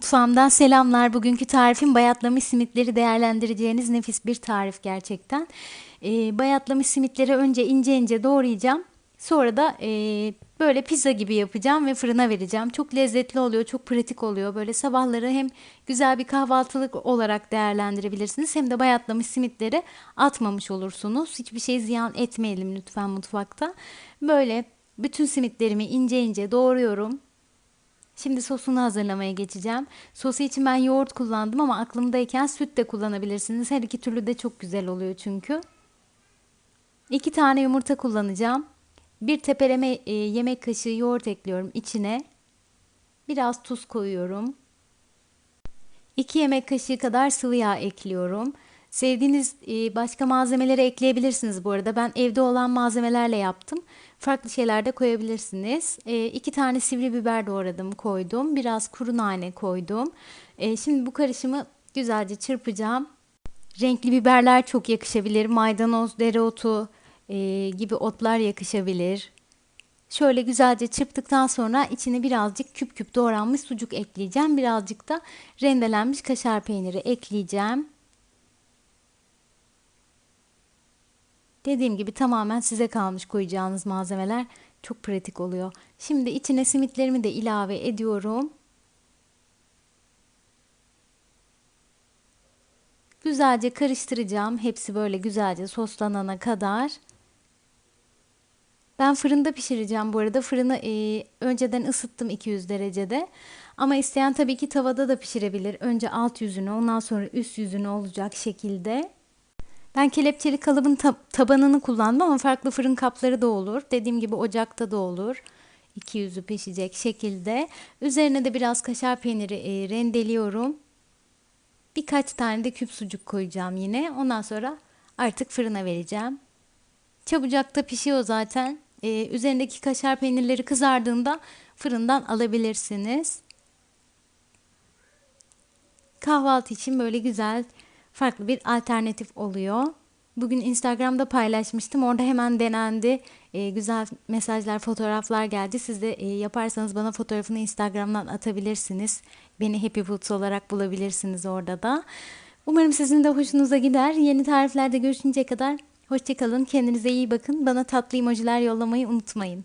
Mutfağımdan selamlar. Bugünkü tarifim bayatlamış simitleri değerlendireceğiniz nefis bir tarif gerçekten. Ee, bayatlamış simitleri önce ince ince doğrayacağım. Sonra da e, böyle pizza gibi yapacağım ve fırına vereceğim. Çok lezzetli oluyor, çok pratik oluyor. Böyle sabahları hem güzel bir kahvaltılık olarak değerlendirebilirsiniz hem de bayatlamış simitleri atmamış olursunuz. Hiçbir şey ziyan etmeyelim lütfen mutfakta. Böyle bütün simitlerimi ince ince doğruyorum. Şimdi sosunu hazırlamaya geçeceğim. Sosu için ben yoğurt kullandım ama aklımdayken süt de kullanabilirsiniz. Her iki türlü de çok güzel oluyor çünkü. İki tane yumurta kullanacağım. Bir tepeleme e, yemek kaşığı yoğurt ekliyorum içine. Biraz tuz koyuyorum. 2 yemek kaşığı kadar sıvı yağ ekliyorum. Sevdiğiniz e, başka malzemeleri ekleyebilirsiniz bu arada. Ben evde olan malzemelerle yaptım. Farklı şeyler de koyabilirsiniz. 2 tane sivri biber doğradım koydum. Biraz kuru nane koydum. E, şimdi bu karışımı güzelce çırpacağım. Renkli biberler çok yakışabilir. Maydanoz, dereotu e, gibi otlar yakışabilir. Şöyle güzelce çırptıktan sonra içine birazcık küp küp doğranmış sucuk ekleyeceğim. Birazcık da rendelenmiş kaşar peyniri ekleyeceğim. Dediğim gibi tamamen size kalmış koyacağınız malzemeler. Çok pratik oluyor. Şimdi içine simitlerimi de ilave ediyorum. Güzelce karıştıracağım. Hepsi böyle güzelce soslanana kadar. Ben fırında pişireceğim bu arada. Fırını e, önceden ısıttım 200 derecede. Ama isteyen tabii ki tavada da pişirebilir. Önce alt yüzünü ondan sonra üst yüzünü olacak şekilde. Ben kelepçeli kalıbın tab tabanını kullandım ama farklı fırın kapları da olur. Dediğim gibi ocakta da olur. İki yüzü pişecek şekilde. Üzerine de biraz kaşar peyniri e, rendeliyorum. Birkaç tane de küp sucuk koyacağım yine. Ondan sonra artık fırına vereceğim. Çabucakta pişiyor zaten. Ee, üzerindeki kaşar peynirleri kızardığında fırından alabilirsiniz. Kahvaltı için böyle güzel farklı bir alternatif oluyor. Bugün Instagram'da paylaşmıştım. Orada hemen denendi. Ee, güzel mesajlar, fotoğraflar geldi. Siz de e, yaparsanız bana fotoğrafını Instagram'dan atabilirsiniz. Beni Happy Foods olarak bulabilirsiniz orada da. Umarım sizin de hoşunuza gider. Yeni tariflerde görüşünceye kadar hoşçakalın. Kendinize iyi bakın. Bana tatlı emojiler yollamayı unutmayın.